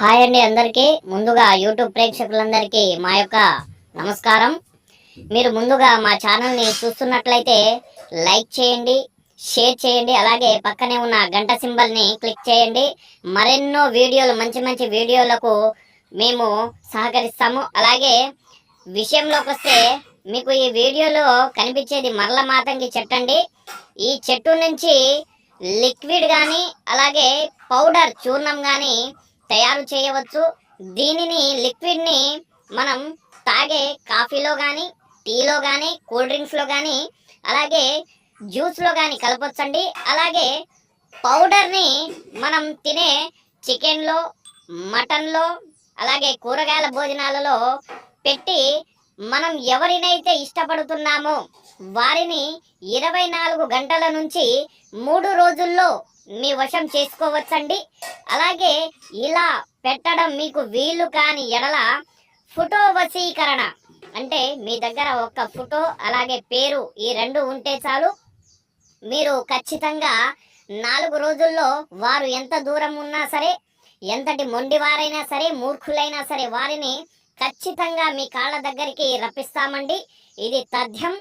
Hi అండి అందరికీ. ముందుగా యూట్యూబ్ ప్రేక్షకులందరికీ మా యొక్క నమస్కారం. మీరు ముందుగా మా ఛానల్ని చూస్తున్నట్లయితే లైక్ చేయండి షేర్ చేయండి అలాగే పక్కనే ఉన్న గంట సింబల్ని క్లిక్ చేయండి. మరెన్నో వీడియోలు మంచి మంచి వీడియోలకు మేము సహకరిస్తాము. అలాగే విషయంలోకి వస్తే మీకు ఈ వీడియోలో కనిపించేది మరల మాతంగి చెట్టు అండి ఈ చెట్టు నుంచి లిక్విడ్ కానీ అలాగే పౌడర్ చూర్ణం కానీ తయారు చేయవచ్చు. దీనిని లిక్విడ్ని మనం తాగే కాఫీలో కానీ టీలో కానీ కూల్ డ్రింక్స్లో కానీ అలాగే జ్యూస్లో కానీ కలపొచ్చండి. అలాగే పౌడర్ని మనం తినే చికెన్లో మటన్లో అలాగే కూరగాయల భోజనాలలో పెట్టి మనం ఎవరినైతే ఇష్టపడుతున్నామో వారిని ఇరవై నాలుగు గంటల నుంచి మూడు రోజుల్లో మీ వశం చేసుకోవచ్చండి. అలాగే ఇలా పెట్టడం మీకు వీలు కాని ఎడల ఫోటో వశీకరణ. అంటే మీ దగ్గర ఒక ఫోటో అలాగే పేరు ఈ రెండు ఉంటే చాలు. మీరు ఖచ్చితంగా నాలుగు రోజుల్లో వారు ఎంత దూరం ఉన్నా సరే ఎంతటి మొండివారైనా సరే మూర్ఖులైనా సరే వారిని ఖచ్చితంగా మీ కాళ్ళ దగ్గరికి రప్పిస్తామండి. ఇది తథ్యం.